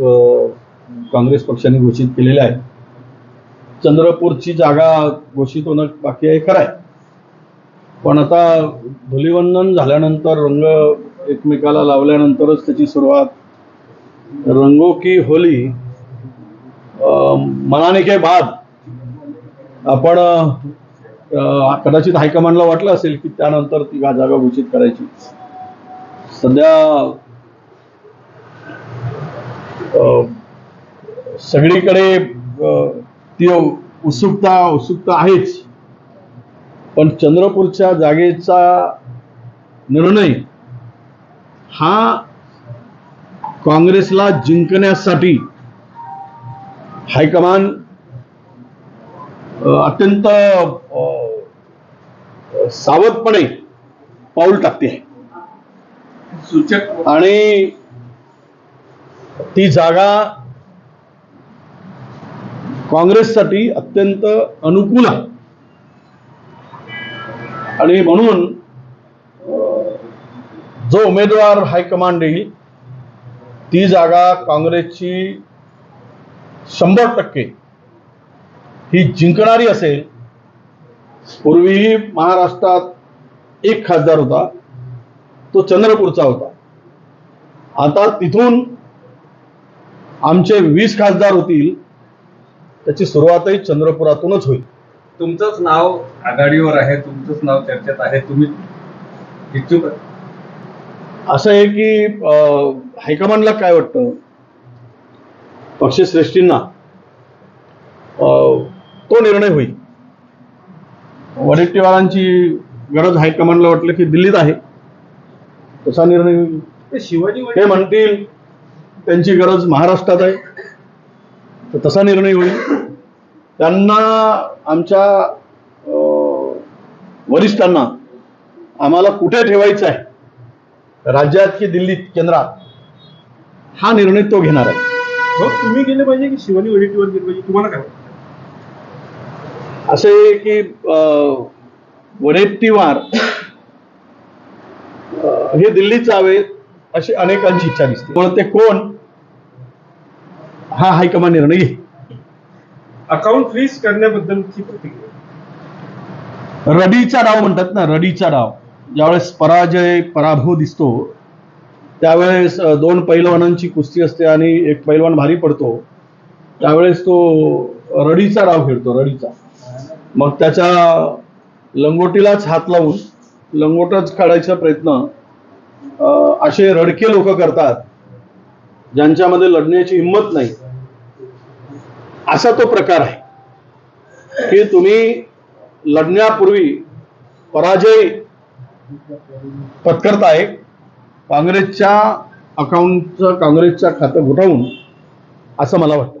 काँग्रेस पक्षाने घोषित केलेल्या आहे. चंद्रपूरची जागा घोषित होणं बाकी आहे खरं आहे. पण आता धुलिवंदन झाल्यानंतर रंग एकमेकाला लावल्यानंतरच त्याची सुरुवात रंगो की होली मनाने के बाद. आपण कदाचित हायकमांडला वाटलं असेल की त्यानंतर ती जागा घोषित करायची. सध्या सगळीकडे ती उत्सुकता उत्सुकता आहेच. पण चंद्रपूरच्या जागेचा निर्णय हा काँग्रेसला जिंकण्यासाठी हायकमान अत्यंत सावधपणे पाऊल टाकते. आहे सूचक आणि ती जागा काँग्रेससाठी अत्यंत अनुकूल आहे. आणि म्हणून जो उमेदवार हायकमांड येईल ती जागा काँग्रेसची शंभर टक्के ही जिंकणारी असेल. पूर्वीही महाराष्ट्रात एक खासदार होता तो चंद्रपूरचा होता. आता तिथून आमचे वीस खासदार होतील त्याची सुरुवातही चंद्रपुरातूनच होईल. तुमचंच नाव आघाडीवर आहे तुमचंच नाव चर्चेत आहे तुम्ही इच्छुक? असं आहे की हायकमांडला काय वाटतं? पक्षश्रेष्ठींना तो निर्णय होईल. वडेट्टीवारांची गरज हायकमांडला वाटलं की दिल्लीत आहे तसा निर्णय होईल. शिवाजी ते म्हणतील त्यांची गरज महाराष्ट्रात आहे. तर तसा निर्णय होईल. त्यांना आमच्या वरिष्ठांना आम्हाला कुठे ठेवायचं आहे? राज्यात की दिल्लीत केंद्रात? हा निर्णय तो घेणार आहे. मग तुम्ही गेले पाहिजे की शिवानी वडेट्टीवार गेले पाहिजे? तुम्हाला काय? असे की वडेट्टीवार हे दिल्लीत जावे अशी अनेकांची इच्छा दिसते. पण ते कोण? हा हायकमांड निर्णय घेईल अकाउंट फ्रीज करण्याबद्दलची प्रतिक्रिया. रडीचा डाव म्हणतात ना रडीचा डाव. ज्यावेळेस पराजय पराभव दिसतो त्यावेळेस दोन पैलवानांची कुस्ती असते आणि एक पैलवान भारी पडतो त्यावेळेस तो रडीचा डाव खेळतो रडीचा. मग त्याच्या लंगोटीलाच हात लावून लंगोटच काढायचा प्रयत्न असे रडके लोक करतात ज्यांच्यामध्ये लढण्याची हिंमत नाही. असा तो प्रकार आहे की तुम्ही लढण्यापूर्वी पराजय पत्करताय काँग्रेसच्या अकाउंटचं काँग्रेसच्या खातं घुटावून असं मला वाटतं.